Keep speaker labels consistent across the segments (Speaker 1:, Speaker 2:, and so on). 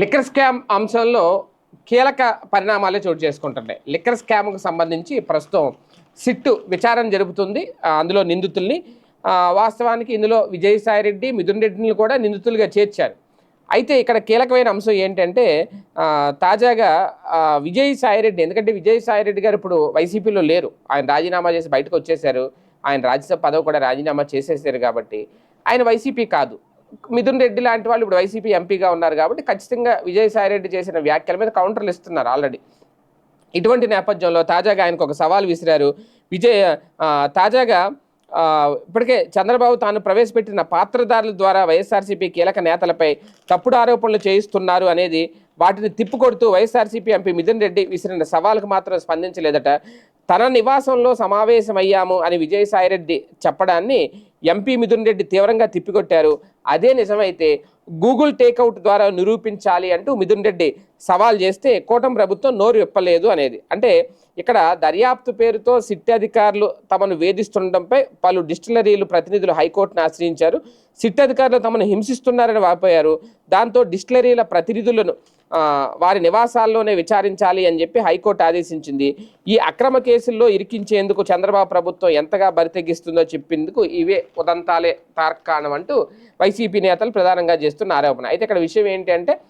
Speaker 1: Liquor scam అంశంలో కీలక పరిణామాలే చోటు చేసుకుంటున్నాయి. లిక్కర్ స్కామ్కు సంబంధించి ప్రస్తుతం సిట్టు విచారణ జరుపుతుంది. అందులో నిందితుల్ని వాస్తవానికి ఇందులో విజయసాయి రెడ్డి మిథున్ రెడ్డిని కూడా నిందితులుగా చేర్చారు. అయితే ఇక్కడ కీలకమైన అంశం ఏంటంటే తాజాగా ఆ, విజయసాయి రెడ్డి ఎందుకంటే విజయసాయి రెడ్డి గారు ఇప్పుడు వైసీపీలో లేరు. ఆయన రాజీనామా చేసి బయటకు వచ్చేసారు ఆయన రాజ్యసభ పదవి కూడా రాజీనామా చేసేసారు కాబట్టి. ఆయన వైసీపీ కాదు. మిథున్ రెడ్డి లాంటి వాళ్ళు ఇప్పుడు వైసీపీ ఎంపీగా ఉన్నారు కాబట్టి ఖచ్చితంగా విజయసాయి రెడ్డి చేసిన వ్యాఖ్యల మీద కౌంటర్లు ఇస్తున్నారు ఆల్రెడీ ఇటువంటి నేపథ్యంలో తాజాగా ఆయనకు ఒక సవాల్ విసిరారు. విజయ్ తాజాగా ఇప్పటికే చంద్రబాబు తాను ప్రవేశపెట్టిన పాత్రదారుల ద్వారా వైఎస్ఆర్సీపీ కీలక నేతలపై తప్పుడు ఆరోపణలు చేయిస్తున్నారు అనేది వాటిని తిప్పుకొడుతూ వైఎస్ఆర్సీపీ ఎంపీ మిథున్ రెడ్డి విసిరిన సవాల్కు మాత్రం స్పందించలేదట. తన నివాసంలో సమావేశమయ్యాము అని విజయసాయిరెడ్డి చెప్పడాన్ని ఎంపీ మిథున్ రెడ్డి తీవ్రంగా తిప్పికొట్టారు. అదే నిజమైతే గూగుల్ టేక్అవుట్ ద్వారా నిరూపించాలి అంటూ మిథున్ రెడ్డి సవాల్ చేస్తే కూటమి ప్రభుత్వం నోరు విప్పలేదు అనేది. అంటే ఇక్కడ దర్యాప్తు పేరుతో సిట్ అధికారులు తమను వేధిస్తుండటంపై పలు డిస్టిలరీలు ప్రతినిధులు హైకోర్టును ఆశ్రయించారు. సిట్ అధికారులు తమను హింసిస్తున్నారని వాపోయారు. దాంతో డిస్టిలరీల ప్రతినిధులను వారి నివాసాల్లోనే విచారించాలి అని చెప్పి హైకోర్టు ఆదేశించింది. ఈ అక్రమ కేసుల్లో ఇరికించేందుకు చంద్రబాబు ప్రభుత్వం ఎంతగా బరితెగిస్తుందో చెప్పేందుకు ఇవే ఉదంతాలే తార్కాణం అంటూ వైసీపీ నేతలు ప్రధానంగా చేస్తున్న ఆరోపణ. అయితే ఇక్కడ విషయం ఏంటంటే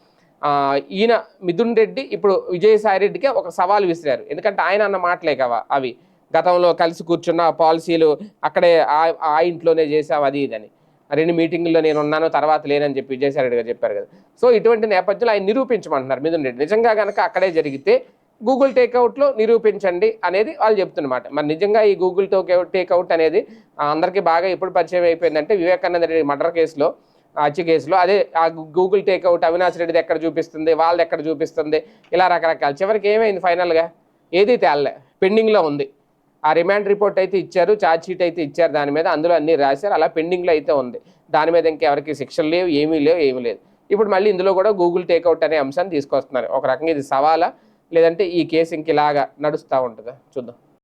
Speaker 1: ఈయన మిథున్ రెడ్డి ఇప్పుడు విజయసాయి రెడ్డికి ఒక సవాల్ విసిరారు. ఎందుకంటే ఆయన అన్న మాటలే కావా అవి. గతంలో కలిసి కూర్చున్న పాలసీలు అక్కడే ఆ- ఆ ఇంట్లోనే చేసాం అది ఇదని రెండు మీటింగుల్లో నేను ఉన్నాను తర్వాత లేనని చెప్పి విజయసాయి గారు చెప్పారు కదా. సో ఇటువంటి నేపథ్యంలో ఆయన నిరూపించమంటున్నారు మిథున్ రెడ్డి. నిజంగా కనుక అక్కడే జరిగితే గూగుల్ టేక్అవుట్లో నిరూపించండి అనేది వాళ్ళు చెప్తున్నమాట. మరి నిజంగా ఈ గూగుల్ టేక్అవుట్ టేక్అవుట్ అనేది అందరికీ బాగా ఎప్పుడు పరిచయం అయిపోయిందంటే వివేకానంద రెడ్డి మర్డర్ కేసులో హత్య కేసులో. అదే ఆ గూగుల్ టేక్అవుట్ అవినాష్ రెడ్డిది ఎక్కడ చూపిస్తుంది వాళ్ళది ఎక్కడ చూపిస్తుంది ఇలా రకరకాల. చివరికి ఏమైంది ఫైనల్గా? ఏది తేలలే. పెండింగ్లో ఉంది. ఆ రిమాండ్ రిపోర్ట్ అయితే ఇచ్చారు ఛార్జ్ షీట్ అయితే ఇచ్చారు దాని మీద అందులో అన్ని రాశారు అలా పెండింగ్లో అయితే ఉంది. దాని మీద ఇంకెవరికి శిక్షలు లేవు ఏమీ లేవు ఏమీ లేదు. ఇప్పుడు మళ్ళీ ఇందులో కూడా గూగుల్ టేక్అవుట్ అనే అంశాన్ని తీసుకొస్తున్నారు. ఒక రకంగా ఇది సవాలా? లేదంటే ఈ కేసు ఇంక ఇలాగా నడుస్తూ ఉంటుందా? చూద్దాం.